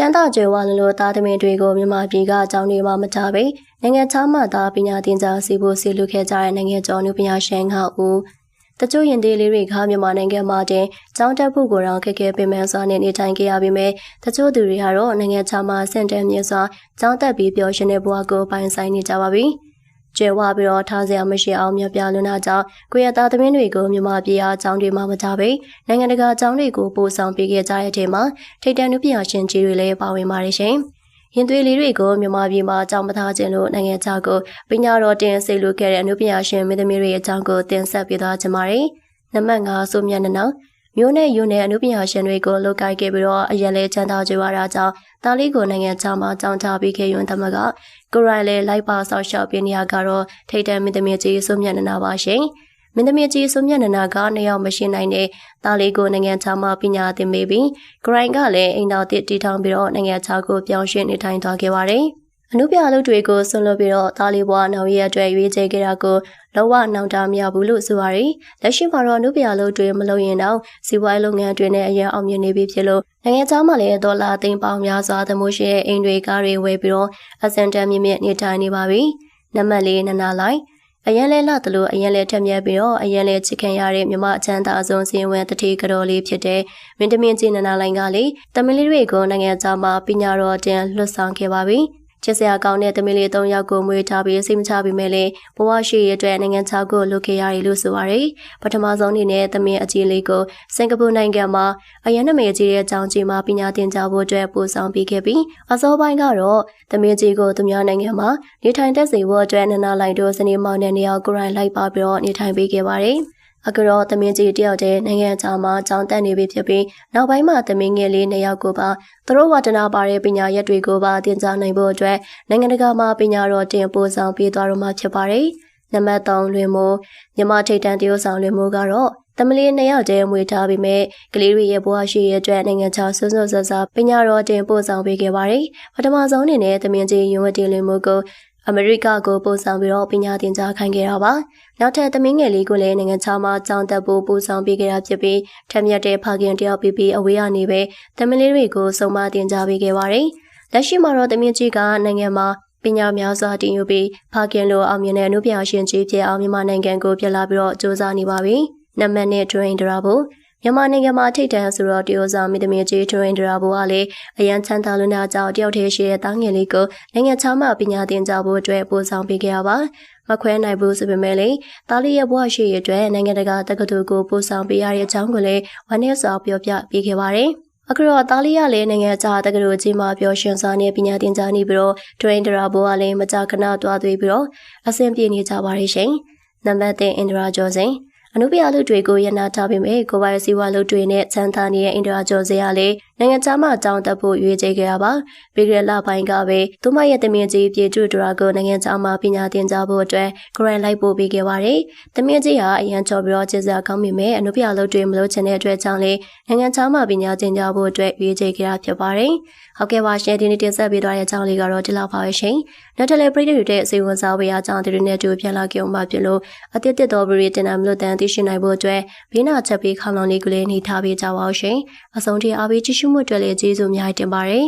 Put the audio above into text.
ကျန်းသာကျွယ်ဝလလို့သားသမီးတွေကိုမြန်မာပြည်ကအကြောင်းတွေမှမထားပေနိုင်ငံခြားမှသာပညာသင်ကြားစီဖို့စီလူခဲ့ကြတဲ့နိုင်ငံကျော်နုပညာရှင်ကဦးတချို့ရင်သေးလေးတွေကမြန်မာနိုင်ငံမှာတင်ကျောင်းတက်ဖို့ကိုတော့ခက်ခဲပင်ပန်းစွာနဲ့နေထိုင်ခဲ့ရပေမဲ့တချို့သူတွေကတော့နိုင်ငံခြားမှာစင်တန်မြင့်စွာကျောင်းတက်ပြီးပျော်ရွှင်တဲ့ဘဝကိုပိုင်ဆိုင်နေကြပါပြီ။ ကျဲဝပြီးတော့ထားစရာမရှိအောင်မြပြလွန်းတာကြောင့်ကိုရသားသမင်းတွေကိုမြန်မာပြည်အားအကြောင်းတွေမှမကြပေနိုင်ငံတကာအကြောင်းတွေကိုပို့ဆောင်ပေးခဲ့ကြတဲ့အချိန်မှာထိတ်တန့်နုပညာရှင်ကြီးတွေလည်းပါဝင်ပါတယ်ရှင်။ရင်သွေးလေးတွေကိုမြန်မာပြည်မှာအကြောင်းမထားခြင်းလို့နိုင်ငံခြားကိုပညာတော်တင်စိတ်လူခဲ့တဲ့အနုပညာရှင်မင်းသမီးတွေအကြောင်းကိုတင်ဆက်ပေးသွားကြပါမယ်။နံပါတ်5ဆိုမြတ်နော် မျိုးနဲ့ယူနဲ့အနုပညာရှင်တွေကိုလုတ်ကိုက်ခဲ့ပြီးတော့အရင်လဲချမ်းသာကြွားတာကြောင့်တာလီကိုနိုင်ငံခြားမှာကြောင်းချပြီးခဲ့ရင်တမကကိုရိုင်လဲလိုက်ပါဆောက်ရှောက်ပြနေရကတော့ထိတ်တန့်မင်းသမီးကြီးဆိုမြတ်နနာပါရှင်။မင်းသမီးကြီးစုမြတ်နနာကနှစ်ယောက်မရှိနိုင်တဲ့သားလေးကိုနိုင်ငံခြားမှာပညာသင်ပေးပြီးဂရိုင်းကလည်းအိမ်တော်တစ်တီထောင်ပြီးတော့နိုင်ငံခြားကိုပြောင်းရွှေ့နေထိုင်သွားခဲ့ပါတယ်။ အနုပြအလုပ်တွေကိုဆွလွတ်ပြီးတော့သားလေးဘွားနောက်ရအတွက်ရွေးချယ်ခဲ့တာကိုလောကနောင်တမရဘူးလို့ဆိုပါရယ်လက်ရှိမှာတော့အနုပြအလုပ်တွေမလုပ်ရင်တော့စီးပွားရေးလုပ်ငန်းတွေနဲ့အရင်အောင်မြင်နေပြီဖြစ်လို့နိုင်ငံခြားမှာလည်းဒေါ်လာသိန်းပေါင်းများစွာသမိုးရှိတဲ့အိမ်တွေကားတွေဝယ်ပြီးတော့အစံတန်မြင့်မြင့်နေထိုင်နေပါပြီ။နံပါတ်၄နနာလိုက်အရင်လဲလှသလိုအရင်လဲထက်မြက်ပြီးတော့အရင်လဲချစ်ခင်ရတဲ့မြမအချမ်းသာအစုံစင်ဝင်တတိကတော်လေးဖြစ်တဲ့မင်းတမင်းကြီးနနာလိုင်းကလေတမီလေးတွေကိုနိုင်ငံခြားမှာပညာတော်တင်လွတ်ဆောင်ခဲ့ပါပြီ။ ချစ်စရာကောင်းတဲ့သမီးလေး၃ယောက်ကိုမွေးထားပြီးစိတ်မချပေမဲ့လည်းဘဝရှိရတဲ့နိုင်ငံခြားကိုလွတ်ခဲ့ရတယ်လို့ဆိုပါရယ်ပထမဆုံးအနေနဲ့သမီးအကြီးလေးကိုစင်ကာပူနိုင်ငံမှာအရန်နမေကြီးရဲ့အကြောင်းကြီးမှာပညာသင်ကြားဖို့အတွက်ပို့ဆောင်ပေးခဲ့ပြီးအစောပိုင်းကတော့သမီးကြီးကိုသူများနိုင်ငံမှာနေထိုင်သက်စေဖို့အတွက်နနာလိုက်တို့စနေမောင်တဲ့နေရာကိုရိုင်းလိုက်ပါပြီးတော့နေထိုင်ပေးခဲ့ပါတယ်။ အခုတော့သမင်းကြီးတယောက်တည်းနိုင်ငံခြားမှာကြောင်းတက်နေပြီဖြစ်ပြီးနောက်ပိုင်းမှာသမင်းငယ်လေးနှစ်ယောက်ကိုပါသူတို့ဝတနာပါတဲ့ပညာရက်တွေကိုပါသင်ကြားနိုင်ဖို့အတွက်နိုင်ငံတကာမှာပညာတော်တင်ပို့ဆောင်ပေးသွားတော့မှာဖြစ်ပါတယ်။နံပါတ်3လွင်မိုးမြမထိတ်တန်တရုတ်ဆောင်လွင်မိုးကတော့သမလီနှစ်ယောက်တည်းမွေထားပြီးမဲ့ကလေးတွေရဲ့ဘဝရှိရတဲ့နိုင်ငံခြားဆွဆွဆဆပညာတော်တင်ပို့ဆောင်ပေးခဲ့ပါတယ်။ပထမဆုံးအနေနဲ့သမင်းကြီးယွန်းဝတီလွင်မိုးကို အမေရိကကိုပို့ဆောင်ပြီးတော့ပညာသင်ကြားခိုင်းခဲ့တာပါ။နောက်ထပ်သမီးငယ်လေးကိုလည်းနိုင်ငံခြားမှာကျောင်းတက်ဖို့ပို့ဆောင်ပေးခဲ့တာဖြစ်ပြီးထက်မြက်တဲ့ဖခင်တယောက်ပြီးပြီးအဝေးကနေပဲသမီးလေးတွေကိုစုံမသင်ကြားပေးခဲ့ပါတယ်။လက်ရှိမှာတော့သမီးကြီးကနိုင်ငံမှာပညာများစွာတင်ယူပြီးဖခင်လိုအောင်မြင်တဲ့အမှုပြရှင်ကြီးဖြစ်အောင်မြန်မာနိုင်ငံကိုပြလာပြီးတော့စ조사နေပါပြီ။နံပါတ်1 train ဒရာဘူး မြန်မာနိုင်ငံမှာထိတ်တန့်ဆိုတော့တရုတ်ဆောင်မိသမီးကြီးထရင်ဒရာဘိုကလည်းအရန်ချမ်းသာလွန်းတာကြောင့်တယောက်တည်းရှိတဲ့တားငယ်လေးကိုနိုင်ငံခြားမှပညာသင်ကြားဖို့အတွက်ပို့ဆောင်ပေးခဲ့ရပါမခွဲနိုင်ဘူးဆိုပေမဲ့လေတားလေးရဲ့ဘဝရှိရအတွက်နိုင်ငံတကာတက္ကသိုလ်ကိုပို့ဆောင်ပေးရတဲ့အကြောင်းကိုလည်းဝမ်းနည်းစွာပြောပြပေးခဲ့ပါတယ်အခုတော့တာလီရလည်းနိုင်ငံခြားတက္ကသိုလ်ကြီးမှာပျော်ရွှင်စွာနဲ့ပညာသင်ကြားနေပြီးတော့ဒရင်ဒရာဘိုကလည်းမကြာခဏတွားသွေးပြီးတော့အဆင်ပြေနေကြပါရဲ့ရှင်။နံပါတ်3အင်ဒရာကျော်စင် အနုပညာလူတွေကိုရနာထားပေမဲ့ကိုပိုင်စီဝါလူတွေနဲ့ချမ်းသာနေတဲ့အင်ဒရာကျော်စရာလေး နိုင်ငံခြားမှာတောင်းတဖို့ရွေးချယ်ခဲ့ရပါပြီးကြလပိုင်းကပဲသူမရဲ့တမင်ကြီးပြေကျွတ်ဒရာကိုနိုင်ငံခြားမှာပညာသင်ကြားဖို့အတွက်ဂရန်လိုက်ပို့ပေးခဲ့ပါတယ်တမင်ကြီးဟာအရန်ချော်ပြီးတော့ကျေးဇူးကောင်းမိမဲ့အနုပညာလူတွေမလို့ချင်တဲ့အတွက်ကြောင့်လေနိုင်ငံခြားမှာပညာသင်ကြားဖို့အတွက်ရွေးချယ်ခဲ့တာဖြစ်ပါတယ်ဟုတ်ကဲ့ပါရှင်ဒီနေ့တင်ဆက်ပေးသွားတဲ့အကြောင်းလေးကတော့ဒီလောက်ပါပဲရှင်နောက်ထပ်လည်းပြည်သူတွေရဲ့စိတ်ဝင်စားဖို့အကြောင်းတွေနဲ့တူပြန်လာကြအောင်ပါဖြစ်လို့အတိတ်တော်ဗရီတင်နာမလို့တန်သိရှိနိုင်ဖို့အတွက်ဘေးနာချက်ပေးခေါင်းလောင်လေးကလေးနေထားပေးကြပါအောင်ရှင်အဆုံးထိအားပေးကြည့်ရှုမှုအတွက်လည်းကျေးဇူးအများကြီးတင်ပါတယ်